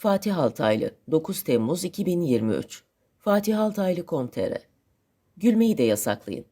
Fatih Altaylı 9 Temmuz 2023 Fatih Altaylı Komtere Gülmeyi de yasaklayın.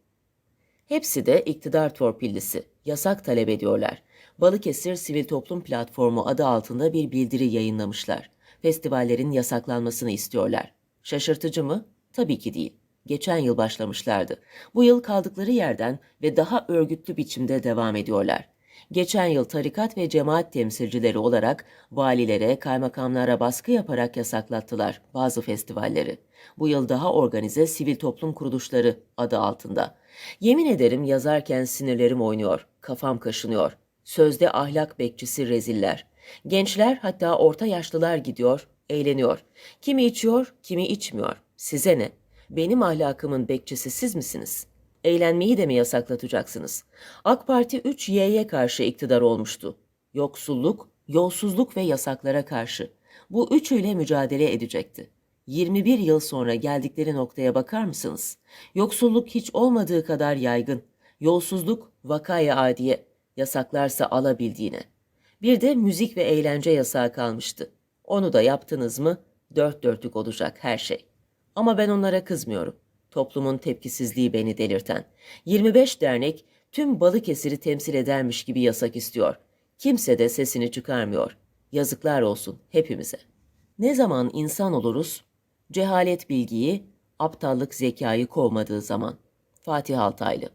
Hepsi de iktidar torpillisi. Yasak talep ediyorlar. Balıkesir Sivil Toplum Platformu adı altında bir bildiri yayınlamışlar. Festivallerin yasaklanmasını istiyorlar. Şaşırtıcı mı? Tabii ki değil. Geçen yıl başlamışlardı. Bu yıl kaldıkları yerden ve daha örgütlü biçimde devam ediyorlar. Geçen yıl tarikat ve cemaat temsilcileri olarak valilere, kaymakamlara baskı yaparak yasaklattılar bazı festivalleri. Bu yıl daha organize sivil toplum kuruluşları adı altında. Yemin ederim yazarken sinirlerim oynuyor, kafam kaşınıyor. Sözde ahlak bekçisi reziller. Gençler hatta orta yaşlılar gidiyor, eğleniyor. Kimi içiyor, kimi içmiyor. Size ne? Benim ahlakımın bekçisi siz misiniz? Eğlenmeyi de mi yasaklatacaksınız? AK Parti 3Y'ye karşı iktidar olmuştu. Yoksulluk, yolsuzluk ve yasaklara karşı. Bu üçüyle mücadele edecekti. 21 yıl sonra geldikleri noktaya bakar mısınız? Yoksulluk hiç olmadığı kadar yaygın. Yolsuzluk vakaya adiye. Yasaklarsa alabildiğine. Bir de müzik ve eğlence yasağı kalmıştı. Onu da yaptınız mı dört dörtlük olacak her şey. Ama ben onlara kızmıyorum. Toplumun tepkisizliği beni delirten. 25 dernek tüm Balıkesir'i temsil edermiş gibi yasak istiyor. Kimse de sesini çıkarmıyor. Yazıklar olsun hepimize. Ne zaman insan oluruz? Cehalet bilgiyi, aptallık zekayı kovmadığı zaman. Fatih Altaylı